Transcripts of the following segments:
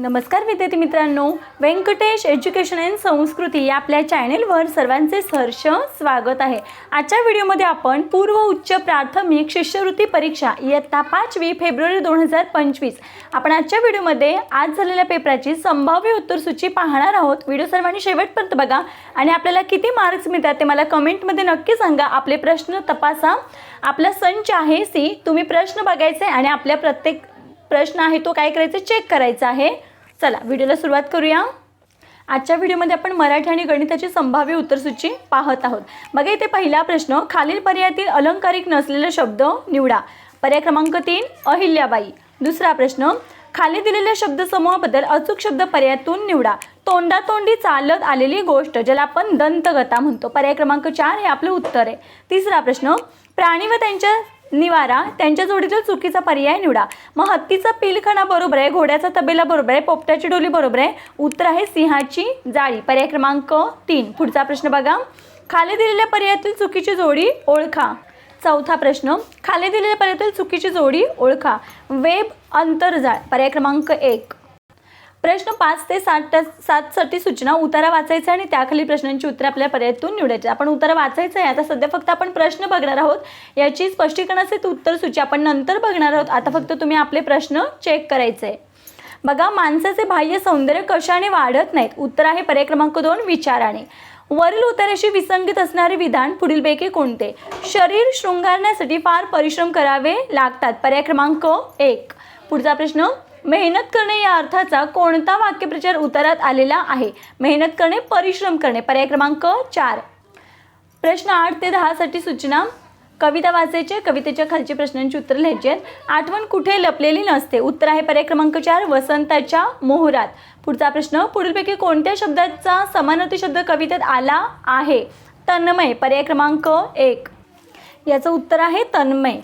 नमस्कार विद्यार्थी मित्रांनो. व्यंकटेश एज्युकेशन अँड संस्कृती या आपल्या चॅनेलवर सर्वांचे सहर्ष स्वागत आहे. आजच्या व्हिडिओमध्ये आपण पूर्व उच्च प्राथमिक शिष्यवृत्ती परीक्षा इयत्ता पाचवी फेब्रुवारी दोन हजार पंचवीस आपण आजच्या व्हिडिओमध्ये आज झालेल्या पेपराची संभाव्य उत्तरसूची पाहणार आहोत. व्हिडिओ सर्वांनी शेवटपर्यंत बघा आणि आपल्याला किती मार्क्स मिळतात ते मला कमेंटमध्ये नक्की सांगा. आपले प्रश्न तपासा. आपला संच आहे सी. तुम्ही प्रश्न बघायचे आणि आपल्या प्रत्येक प्रश्न आहे तो काय करायचा? चेक करायचा आहे. चला व्हिडिओला सुरुवात करूया. आजच्या व्हिडिओमध्ये आपण मराठी आणि गणिताची संभाव्य उत्तरसूची पाहत आहोत. बघा इथे पहिला प्रश्न खालील पर्यायातील अलंकारिक नसलेला शब्द निवडा. पर्याय क्रमांक तीन अहिल्याबाई. दुसरा प्रश्न खाली दिलेल्या शब्दसमूहाबद्दल अचूक शब्द पर्यायातून निवडा. तोंडातोंडी चालत आलेली गोष्ट ज्याला आपण दंतगता म्हणतो. पर्याय क्रमांक चार हे आपलं उत्तर आहे. तिसरा प्रश्न प्राणी व त्यांच्या निवारा त्यांच्या जोडीतील चुकीचा पर्याय निवडा. मग हत्तीचा पिलखणा बरोबर आहे घोड्याचा तबेला बरोबर आहे पोपट्याची डोली बरोबर आहे. उत्तर आहे सिंहाची जाळी. पर्याय क्रमांक तीन. पुढचा प्रश्न बघा. खाली दिलेल्या पर्यायातील चुकीची जोडी ओळखा. चौथा प्रश्न. खाली दिलेल्या पर्यायातील चुकीची जोडी ओळखा. वेब अंतरजाळ पर्याय क्रमांक एक. प्रश्न पाच ते सात सातसाठी सूचना उतारा वाचायचा आणि त्याखाली प्रश्नांची उत्तरे आपल्या पर्यायातून निवडायची. आपण उतारा वाचायचं आहे. आता सध्या फक्त आपण प्रश्न बघणार आहोत. याची स्पष्टीकरणाचे उत्तर सूची आपण नंतर बघणार आहोत. आता फक्त तुम्ही आपले प्रश्न चेक करायचे आहे बघा माणसाचे बाह्य सौंदर्य कशाने वाढत नाहीत? उत्तर आहे पर्याय क्रमांक दोन विचाराने. वरील उतार्याशी विसंगत असणारे विधान पुढीलपैकी कोणते? शरीर शृंगारण्यासाठी फार परिश्रम करावे लागतात. पर्याय क्रमांक एक. पुढचा प्रश्न मेहनत करणे या अर्थाचा कोणता वाक्यप्रचार उतारात आलेला आहे? मेहनत करणे परिश्रम करणे. पर्याय क्रमांक चार. प्रश्न आठ ते दहासाठी सूचना. कविता वाचायचे कवितेच्या खालची प्रश्नांची उत्तर लिहायची आहेत. आठवण कुठे लपलेली नसते? उत्तर आहे पर्याय क्रमांक चार वसंताच्या मोहरात. पुढचा प्रश्न पुढीलपैकी कोणत्या शब्दाचा समानार्थी शब्द कवितेत आला आहे? तन्मय पर्याय क्रमांक एक. याचं उत्तर आहे तन्मय.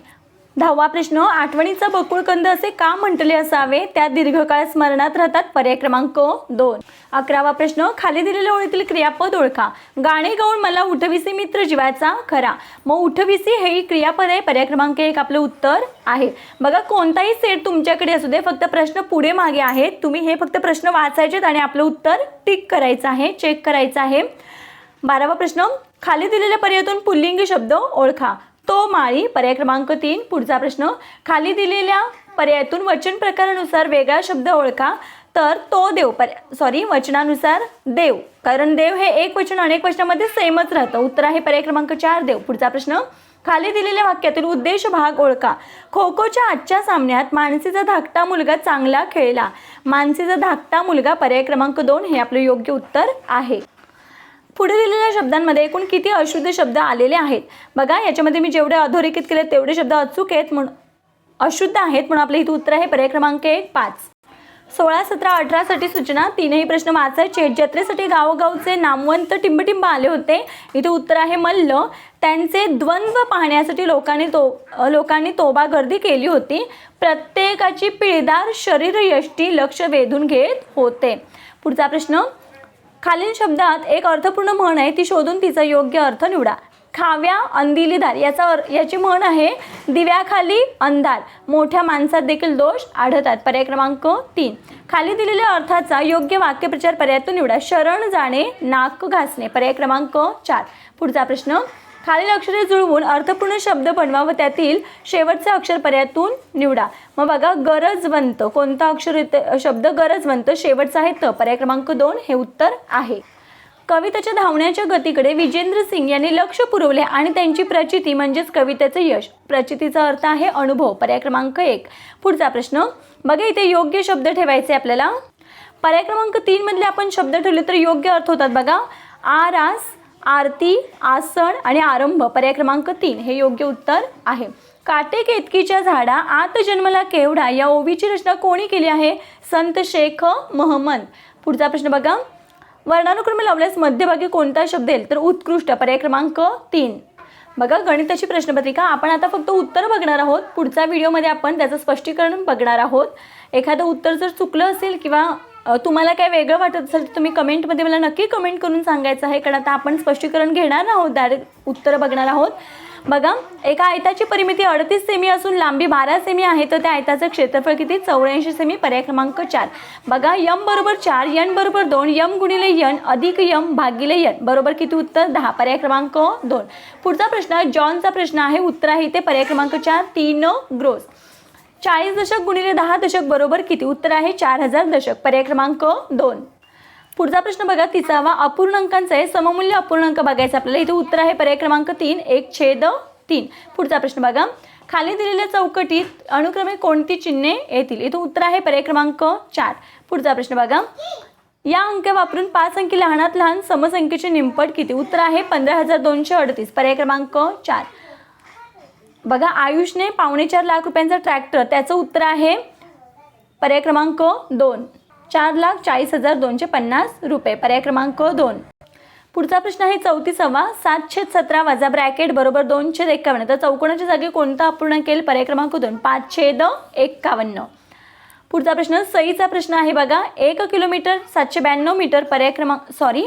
दहावा प्रश्न आठवणीचा बकुळकंद असे का म्हटले असावे? त्या दीर्घकाळ स्मरणात राहतात पर्याय क्रमांक दोन. अकरावा प्रश्न खाली दिलेल्या ओळीतील क्रियापद ओळखा. गाणे गाऊन मला उठविसी मित्र जीवाचा खरा. मग उठविसी हे क्रियापद आहे. पर्याय क्रमांक एक आपलं उत्तर आहे. बघा कोणताही सेट तुमच्याकडे असू दे फक्त प्रश्न पुढे मागे आहेत. तुम्ही हे फक्त प्रश्न वाचायचेत आणि आपलं उत्तर टिक करायचं आहे चेक करायचं आहे. बारावा प्रश्न खाली दिलेल्या पर्यायातून पुल्लिंगी शब्द ओळखा. तो माळी पर्याय क्रमांक तीन पुढचा प्रश्न. खाली दिलेल्या पर्यायातून वचन प्रकारानुसार वेगळा शब्द ओळखा. तर तो देव पर्या सॉरी वचनानुसार देव. कारण देव हे एक वचन अनेक वचनामध्ये सेमच राहतं. उत्तर आहे पर्याय क्रमांक चार देव. पुढचा प्रश्न. खाली दिलेल्या वाक्यातील उद्देश भाग ओळखा. खो खोच्या आजच्या सामन्यात मानसीचा धाकटा मुलगा चांगला खेळला. मानसीचा धाकटा मुलगा पर्याय क्रमांक दोन हे आपलं योग्य उत्तर आहे. पुढे दिलेल्या शब्दांमध्ये एकूण किती अशुद्ध शब्द आलेले आहेत? बघा याच्यामध्ये मी जेवढे अधोरेखित केले तेवढे शब्द अचूक आहेत म्हणून अशुद्ध आहेत म्हणून आपलं इथं उत्तर आहे पर्याय क्रमांक एक पाच. सोळा सतरा अठरासाठी सूचना तीनही प्रश्न वाचायचे. आहेत. जत्रेसाठी गावोगावचे नामवंत टिंबटिंब आले होते. इथे उत्तर आहे मल्ल. त्यांचे द्वंद्व पाहण्यासाठी लोकांनी तो लोकांनी तोबा गर्दी केली होती. प्रत्येकाची पिळदार शरीरयष्टी लक्ष वेधून घेत होते. पुढचा प्रश्न खालील शब्दात एक अर्थपूर्ण म्हण आहे ती शोधून तिचा योग्य अर्थ निवडा. खाव्या अंदिलीदार याचा अर याची म्हण आहे दिव्याखाली अंधार. मोठ्या माणसात देखील दोष आढळतात. पर्याय क्रमांक तीन. खाली दिलेल्या अर्थाचा योग्य वाक्यप्रचार पर्यायातून निवडा. शरण जाणे नाक घासणे. पर्याय क्रमांक चार. पुढचा प्रश्न खालील अक्षरे जुळवून अर्थपूर्ण शब्द बनवा व त्यातील शेवटचा अक्षर पर्यायातून निवडा. मग बघा गरजवंत. कोणता अक्षर शब्द गरजवंत शेवटचा आहे त. पर्याय क्रमांक दोन हे उत्तर आहे. कवितेच्या धावण्याच्या गतीकडे विजेंद्र सिंग यांनी लक्ष पुरवले आणि त्यांची प्रचिती म्हणजेच कवितेचे यश. प्रचितीचा अर्थ आहे अनुभव. पर्याय क्रमांक एक. पुढचा प्रश्न. बघा इथे योग्य शब्द ठेवायचे आपल्याला. पर्याय क्रमांक तीन मधले आपण शब्द ठेवले तर योग्य अर्थ होतात बघा. आरास आरती आसन आणि आरंभ पर्याय क्रमांक तीन हे योग्य उत्तर आहे. काटे केतकीच्या झाडा आत जन्मला केवढा या ओवीची रचना कोणी केली आहे? संत शेख महमद. पुढचा प्रश्न बघा. वर्णानुक्रम लावल्यास मध्यभागी कोणता शब्द येईल? तर उत्कृष्ट पर्याय क्रमांक तीन. बघा गणिताची प्रश्नपत्रिका. आपण आता फक्त उत्तर बघणार आहोत. पुढच्या व्हिडिओमध्ये आपण त्याचं स्पष्टीकरण बघणार आहोत. एखादं उत्तर जर चुकलं असेल किंवा तुम्हाला काय वेगळं वाटत असेल तर तुम्ही कमेंटमध्ये मला नक्की कमेंट करून सांगायचं आहे कारण आता आपण स्पष्टीकरण घेणार आहोत डायरेक्ट उत्तरं बघणार आहोत. बघा एका आयताची परिमिती अडतीस सेमी असून लांबी बारा सेमी आहे तर त्या आयताचं क्षेत्रफळ किती? चौऱ्याऐंशी सेमी पर्याय क्रमांक चार. बघा यम बरोबर चार यन बरोबर दोन यम गुणिले यन अधिक यम भागिले यन. बरोबर किती उत्तर? दहा. पर्याय क्रमांक दोन. पुढचा प्रश्न जॉनचा प्रश्न आहे उत्तर आहे इथे पर्याय क्रमांक चार तीन ग्रोस. चाळीस दशक गुणिले दहा दशक बरोबर किती? उत्तर आहे चार हजार दशक. पर्याय क्रमांक दोन. पुढचा प्रश्न बघा तिसावा अपूर्णांकांचा आहे सममूल्य अपूर्णांक बघायचा आपल्याला. इथे उत्तर आहे पर्याय क्रमांक तीन एक छेद तीन. पुढचा प्रश्न बघा खाली दिलेल्या चौकटीत अनुक्रमे कोणती चिन्हे येतील? इथे उत्तर आहे पर्याय क्रमांक चार. पुढचा प्रश्न बघा या अंक वापरून पाच अंकी लहानात लहान समसंख्येचे निंपट किती? उत्तर आहे पंधरा हजार दोनशे अडतीस. पर्याय क्रमांक चार. बघा आयुषने पावणे चार लाख रुपयांचा ट्रॅक्टर त्याचं उत्तर आहे पर्याय क्रमांक दोन. चार लाख चाळीस हजार दोनशे पन्नास रुपये. पर्याय क्रमांक दोन. पुढचा प्रश्न आहे चौतीसावा. सातशे सतरा वजा ब्रॅकेट बरोबर दोनशे एक्कावन्न. तर चौकोनाच्या जागी कोणता अपूर्णांक येईल पर्याय क्रमांक दोन. पाच छेद एक्कावन्न. पुढचा प्रश्न सईचा प्रश्न आहे बघा. एक किलोमीटर सातशे ब्याण्णव मीटर पर्याय क्रमांक सॉरी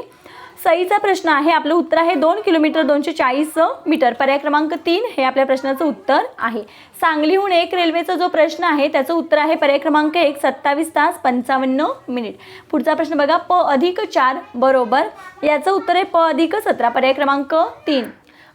सईचा प्रश्न आहे. आपलं उत्तर आहे दोन किलोमीटर दोनशे चाळीस मीटर. पर्याय क्रमांक तीन हे आपल्या प्रश्नाचं उत्तर आहे. सांगलीहून एक रेल्वेचा जो प्रश्न आहे त्याचं उत्तर आहे पर्याय क्रमांक एक सत्तावीस तास पंचावन्न मिनिट. पुढचा प्रश्न बघा प अधिक चार बरोबर. याचं उत्तर आहे प अधिक सतरा पर्याय क्रमांक तीन.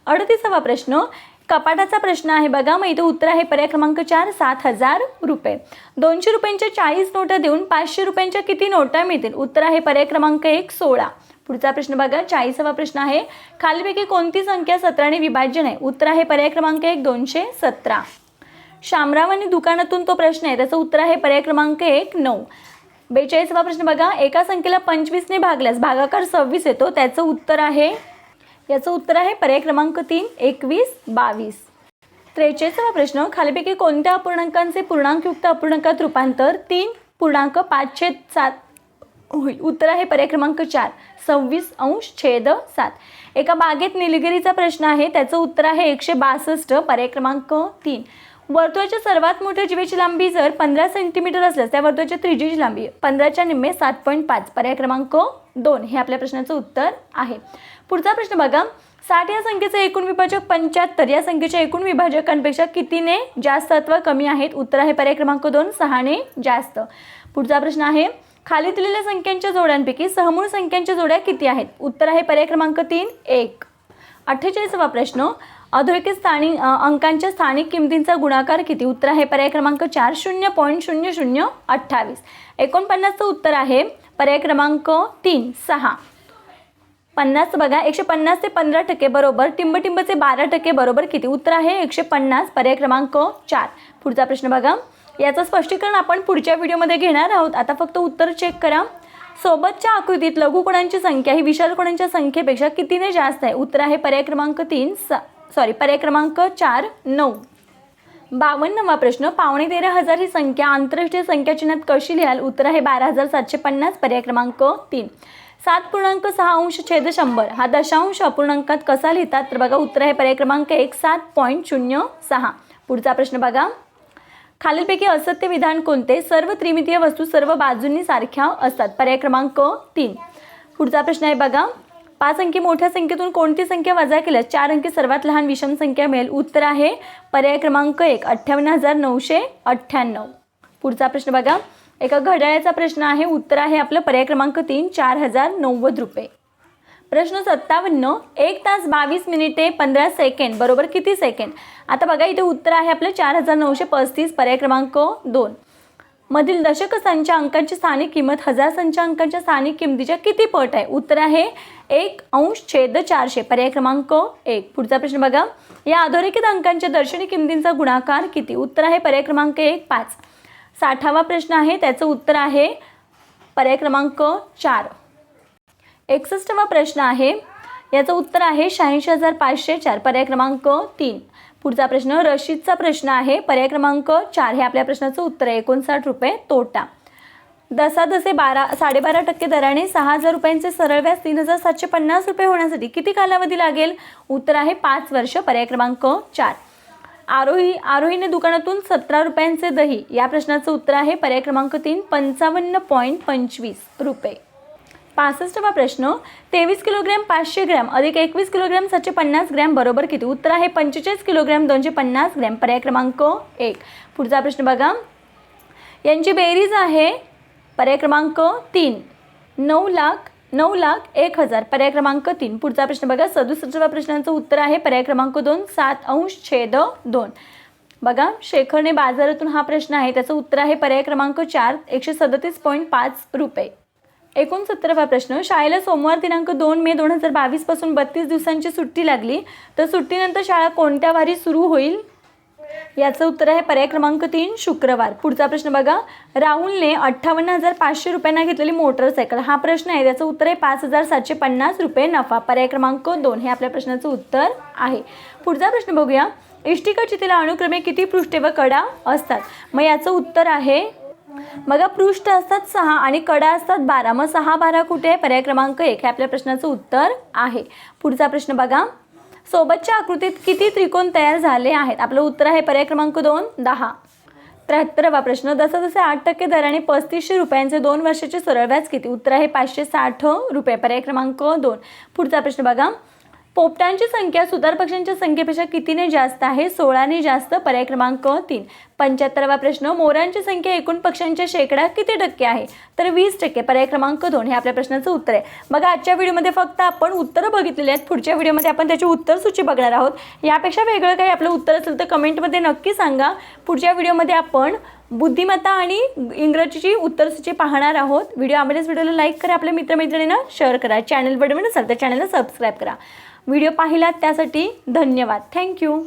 अडतीसावा प्रश्न कपाटाचा प्रश्न आहे बघा मग इथं उत्तर आहे पर्याय क्रमांक चार सात हजार रुपये. दोनशे रुपयांच्या चाळीस नोटा देऊन पाचशे रुपयांच्या किती नोटा मिळतील? उत्तर आहे पर्याय क्रमांक एक सोळा. पुढचा प्रश्न बघा चाळीसावा प्रश्न आहे. खालीपैकी कोणती संख्या सतराने विभाज्य नाही? उत्तर आहे पर्याय क्रमांक एक दोनशे सतरा. शामराव आणि दुकानातून तो प्रश्न आहे त्याचं उत्तर आहे पर्याय क्रमांक एक नऊ. बेचाळीसावा प्रश्न बघा एका संख्येला पंचवीसने भागल्यास भागाकार सव्वीस येतो त्याचं उत्तर आहे. याचं उत्तर आहे पर्याय क्रमांक तीन एकवीस बावीस. त्रेचाळीसावा प्रश्न खालीपैकी कोणत्या अपूर्णांकांचे पूर्णांकयुक्त अपूर्णांकात रूपांतर? तीन पूर्णांक पाचशे सात. होईल. उत्तर आहे पर्याय क्रमांक चार. सव्वीस अंश छेद सात. एका बागेत निलगिरीचा प्रश्न आहे. त्याचं उत्तर आहे एकशे बासष्ट पर्याय क्रमांक तीन. वर्तुळाच्या सर्वात मोठ्या जीवेची लांबी जर पंधरा सेंटीमीटर असल्यास त्या वर्तुळाच्या त्रिजीची लांबी पंधराच्या निम्मे सात पॉईंट पाच. पर्याय क्रमांक दोन. हे आपल्या प्रश्नाचं उत्तर आहे. पुढचा प्रश्न बघा. साठ या संख्येचे एकूण विभाजक पंच्याहत्तर. या संख्येच्या एकूण विभाजकांपेक्षा कितीने जास्त अथवा कमी आहेत? उत्तर आहे पर्याय क्रमांक दोन. सहाने जास्त. पुढचा प्रश्न आहे. खाली दिलेल्या संख्यांच्या जोड्यांपैकी सहमूळ संख्यांच्या जोड्या किती आहेत? उत्तर आहे पर्याय क्रमांक तीन एक. अठ्ठेचाळीसावा प्रश्न अधोरेखित स्थानिक अंकांच्या स्थानिक किमतींचा गुणाकार किती? उत्तर आहे पर्याय क्रमांक चार शून्य पॉईंट शून्य शून्य अठ्ठावीस. एकोणपन्नासचं उत्तर आहे पर्याय क्रमांक तीन सहा. पन्नास बघा एकशे पन्नास ते पंधरा टक्के बरोबर टिंबटिंबचे बारा टक्के बरोबर किती? उत्तर आहे एकशे पन्नास पर्याय क्रमांक चार. पुढचा प्रश्न बघा. याचं स्पष्टीकरण आपण पुढच्या व्हिडिओमध्ये घेणार आहोत. आता फक्त उत्तर चेक करा. सोबतच्या आकृतीत लघुकोणांची संख्या ही विशाल कोणांच्या संख्येपेक्षा कितीने जास्त आहे? उत्तर आहे पर्याय क्रमांक तीन सा सॉरी पर्याय क्रमांक चार नऊ. बावन्नवा प्रश्न पावणे तेरा हजार ही संख्या आंतरराष्ट्रीय संख्या चिन्हात कशी लिहाल? उत्तर आहे बारा हजार सातशे पन्नास पर्याय क्रमांक तीन. सात पूर्णांक सहा अंश छेद शंभर. हा दशांश अपूर्णांकात कसा लिहितात? तर बघा उत्तर आहे पर्याय क्रमांक एक सात पॉईंट शून्य सहा. पुढचा प्रश्न बघा. खालीलपैकी असत्य विधान कोणते? सर्व त्रिमितीय वस्तू सर्व बाजूंनी सारख्या असतात. पर्याय क्रमांक तीन. पुढचा प्रश्न आहे बघा. पाच अंकी मोठ्या संख्येतून कोणती संख्या वजा केल्यास चार अंकी सर्वात लहान विषम संख्या मिळेल? उत्तर आहे पर्याय क्रमांक एक अठ्ठावन्न हजार नऊशे अठ्ठ्याण्णव. पुढचा प्रश्न बघा. एका घड्याळाचा प्रश्न आहे. उत्तर आहे आपलं पर्याय क्रमांक तीन चार हजार नव्वद रुपये. प्रश्न सत्तावन्न एक तास बावीस मिनिटे पंधरा सेकंड बरोबर किती सेकंड आता बघा इथे उत्तर आहे आपलं चार हजार नऊशे पस्तीस पर्याय क्रमांक दोन. मधील दशक संच अंकांची स्थानिक किंमत हजार संच अंकांच्या स्थानिक किमतीच्या किती पट आहे? उत्तर आहे एक अंश छेद चारशे पर्याय क्रमांक एक. पुढचा प्रश्न बघा. या अधोरेखित अंकांच्या दर्शनी किमतींचा गुणाकार किती? उत्तर आहे पर्याय क्रमांक एक पाच. साठावा प्रश्न आहे त्याचं उत्तर आहे पर्याय क्रमांक चार. एकसष्टवा प्रश्न आहे. याचं उत्तर आहे शहाऐंशी हजार पाचशे चार पर्याय क्रमांक तीन. पुढचा प्रश्न रशीदचा प्रश्न आहे. पर्याय क्रमांक चार हे आपल्या प्रश्नाचं उत्तर आहे. एकोणसाठ रुपये तोटा. दसादसे बारा साडेबारा टक्के दराने सहा हजार रुपयांचे सरळ व्याज तीन हजार सातशे पन्नास रुपये होण्यासाठी किती कालावधी लागेल? उत्तर आहे पाच वर्ष पर्याय क्रमांक चार. आरोही आरोहीने दुकानातून सतरा रुपयांचे दही. या प्रश्नाचं उत्तर आहे पर्याय क्रमांक तीन पंचावन्न पॉईंट पंचवीस रुपये. पासष्टवा प्रश्न तेवीस किलोग्रॅम पाचशे ग्रॅम अधिक एकवीस किलोग्रॅम सातशे पन्नास ग्रॅम बरोबर किती? उत्तर आहे पंचेचाळीस किलोग्रॅम दोनशे पन्नास ग्रॅम. पर्याय क्रमांक एक. पुढचा प्रश्न बघा. यांची बेरीज आहे पर्याय क्रमांक तीन. नऊ लाख नऊ लाख एक हजार. पर्याय क्रमांक तीन. पुढचा प्रश्न बघा. सदुसष्टव्या प्रश्नांचं उत्तर आहे पर्याय क्रमांक दोन. सात अंश छेद दोन. बघा शेखरने बाजारातून हा प्रश्न आहे. त्याचं उत्तर आहे पर्याय क्रमांक चार. एकशे सदतीस पॉईंट पाच रुपये. एकोणसत्तरावा प्रश्न. शाळेला सोमवार दिनांक दोन मे दोन हजार बावीसपासून बत्तीस दिवसांची सुट्टी लागली. तर सुट्टीनंतर शाळा कोणत्या वारी सुरू होईल? याचं उत्तर आहे पर्याय क्रमांक तीन शुक्रवार. पुढचा प्रश्न बघा. राहुलने अठ्ठावन्न हजार पाचशे रुपयांना घेतलेली मोटरसायकल. हा प्रश्न आहे. त्याचं उत्तर आहे पाच हजार सातशे पन्नास रुपये नफा. पर्याय क्रमांक दोन हे आपल्या प्रश्नाचं उत्तर आहे. पुढचा प्रश्न बघूया. इष्टिका चितीला अनुक्रमे किती पृष्ठे व कडा असतात? मग याचं उत्तर आहे बघा पृष्ठ असतात सहा आणि कडा असतात बारा. मग सहा बारा कुठे आहे? पर्याय क्रमांक एक. हे आपल्या प्रश्नाचं उत्तर आहे. पुढचा प्रश्न बघा. सोबतच्या आकृतीत किती त्रिकोण तयार झाले आहेत? आपलं उत्तर आहे पर्याय क्रमांक दोन दहा. त्र्याहत्तरावा प्रश्न. जसं जसे आठ टक्के दराने पस्तीसशे रुपयांचे दोन वर्षाचे सरळ व्याज किती? उत्तर आहे पाचशे साठ रुपये. पर्याय क्रमांक दोन. पुढचा प्रश्न बघा. पोपटांची संख्या सुतार पक्ष्यांच्या संख्येपेक्षा कितीने जास्त आहे? सोळाने जास्त पर्याय क्रमांक तीन. पंच्याहत्तरावा प्रश्न मोरांची संख्या एकूण पक्ष्यांच्या शेकडा किती टक्के आहे? तर वीस टक्के पर्याय क्रमांक दोन हे आपल्या प्रश्नाचं उत्तर आहे. बघा आजच्या व्हिडिओमध्ये फक्त आपण उत्तरं बघितलेली आहेत. पुढच्या व्हिडिओमध्ये आपण त्याची उत्तर सूची बघणार आहोत. यापेक्षा वेगळं काही आपलं उत्तर असेल तर कमेंटमध्ये नक्की सांगा. पुढच्या व्हिडिओमध्ये आपण बुद्धिमत्ता आणि इंग्रजीची उत्तर सूची पाहणार आहोत. व्हिडिओ आवडल्यास व्हिडिओला लाईक करा. आपल्या मित्रमैत्रिणींना शेअर करा. चॅनल बडवून असाल तर चॅनलला सबस्क्राईब करा. व्हिडिओ पाहिलात त्यासाठी धन्यवाद. थँक्यू.